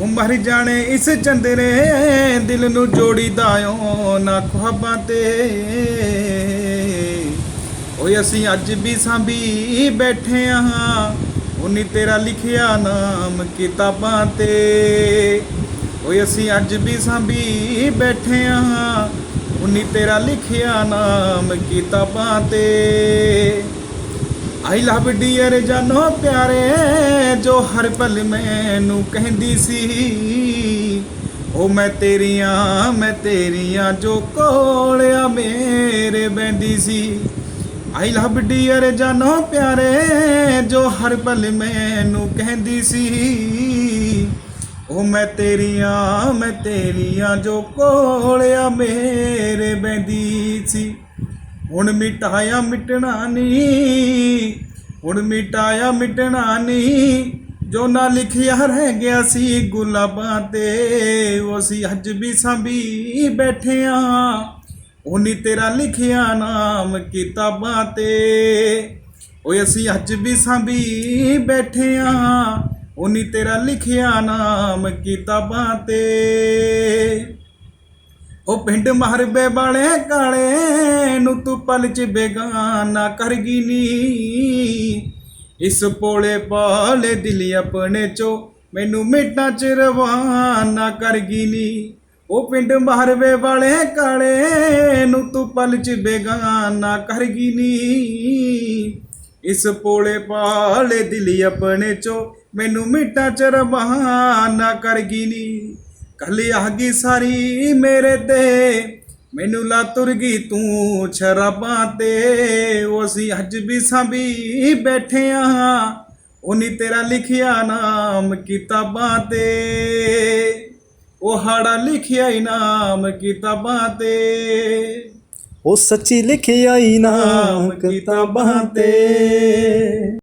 ਉਹ ਮਰ ਜਾਣੇ ਇਸ ਚੰਦਰੇ ਦਿਲ ਨੂੰ ਜੋੜੀਦਾ ਓ ਨਾ ਖੁਆਬਾਂ ਤੇ। ਓਏ ਅਸੀਂ ਅੱਜ ਵੀ ਸਾਂਭੀ ਬੈਠੇ ਆਂ, ਉਨੀ ਤੇਰਾ ਲਿਖਿਆ ਨਾਮ ਕਿਤਾਬਾਂ ਤੇ। ਓਏ ਅਸੀਂ ਅੱਜ ਵੀ ਸਾਂਭੀ ਬੈਠੇ ਆਂ, ਉਨੀ ਤੇਰਾ ਲਿਖਿਆ ਨਾਮ ਕਿਤਾਬਾਂ ਤੇ। ਆਈ ਲਵ ਡੀਅਰ ਜਾਨੋ ਪਿਆਰੇ, ਜੋ ਹਰ ਪਲ ਮੈਨੂੰ ਕਹਿੰਦੀ ਸੀ। ਉਹ ਮੈਂ ਤੇਰੀਆਂ ਮੈਂ ਤੇਰੀਆਂ ਜੋ ਕੋਲਿਆ ਮੇਰੇ ਬੈੰਦੀ ਸੀ। ਆਈ ਲਵ ਡੀਅਰ ਜਾਨੋ ਪਿਆਰੇ, ਜੋ ਹਰ ਪਲ ਮੈਨੂੰ ਕਹਿੰਦੀ ਸੀ। ਉਹ ਮੈਂ ਤੇਰੀਆਂ ਮੈਂ ਤੇਰੀਆਂ ਜੋ ਕੋਲਿਆ ਮੇਰੇ ਬੈੰਦੀ ਸੀ। ਹੁਣ ਮਿਟਾਇਆ ਮਿਟਣਾ ਨਹੀਂ, ਹੁਣ ਮਿਟਾਇਆ ਮਿਟਣਾ ਨਹੀਂ। ਜੋ ਨਾ ਲਿਖਿਆ ਰਹਿ ਗਿਆ ਸੀ ਗੁਲਾਬਾਂ ਤੇ, ਉਹ ਅਸੀਂ ਅੱਜ ਵੀ ਸਾਂਭੀ ਬੈਠੇ ਆ। ਉਨੀ ਤੇਰਾ ਲਿਖਿਆ ਨਾਮ ਕਿਤਾਬਾਂ ਤੇ, ਓਏ ਅਸੀਂ ਅੱਜ ਵੀ ਸਾਂਭੀ ਬੈਠੇ ਆ। ਉਨੀ ਤੇਰਾ ਲਿਖਿਆ ਨਾਮ ਕਿਤਾਬਾਂ ਤੇ। ਉਹ ਪਿੰਡ ਮਹਰਬੇ ਵਾਲੇ ਕਾਲੇ ਤੂੰ ਪਲ ਚ ਬੇਗਾਨਾ ਕਰ ਗਈ ਇਸ ਪੋਲੇ ਪਾਲੇ ਦਿਲ ਆਪਣੇ ਚੋ ਮੈਨੂੰ ਮਿੱਟਾਂ ਚ ਰਵਾਨਾ ਕਰ ਗਈ ਉਹ ਪਿੰਡ ਮਹਰਬੇ ਵਾਲੇ ਕਾਲੇ ਨੂੰ ਤੂੰ ਪਲ ਚ ਬੇਗਾਨਾ ਕਰ ਗਈ ਇਸ ਪੋਲੇ ਪਾਲੇ ਦਿਲ ਆਪਣੇ ਚੋ ਮੈਨੂੰ ਮਿੱਟਾਂ ਚ ਰਵਾਨਾ ਕਰ ਗਈ ਨੀ। ਕੱਲ ਆ ਗਈ ਸਾਰੀ ਮੇਰੇ ਤੇ। ਮੈਨੂੰ ਲਾ ਤੁਰ ਗਈ ਤੂੰ ਸ਼ਰਾਬਾਂ ਤੇ ਉਹ ਅਸੀਂ ਅੱਜ ਵੀ ਸਾਂਭੀ ਬੈਠੇ ਆ। ਉਨੀ ਤੇਰਾ ਲਿਖਿਆ ਨਾਮ ਕਿਤਾਬਾਂ ਤੇ ਉਹ ਹਾੜਾ ਲਿਖਿਆ ਇਨਾਮ ਕਿਤਾਬਾਂ ਤੇ। ਉਹ ਸੱਚੀ ਲਿਖਿਆ ਇਨਾਮ ਨਾਮ ਕਿਤਾਬਾਂ ਤੇ।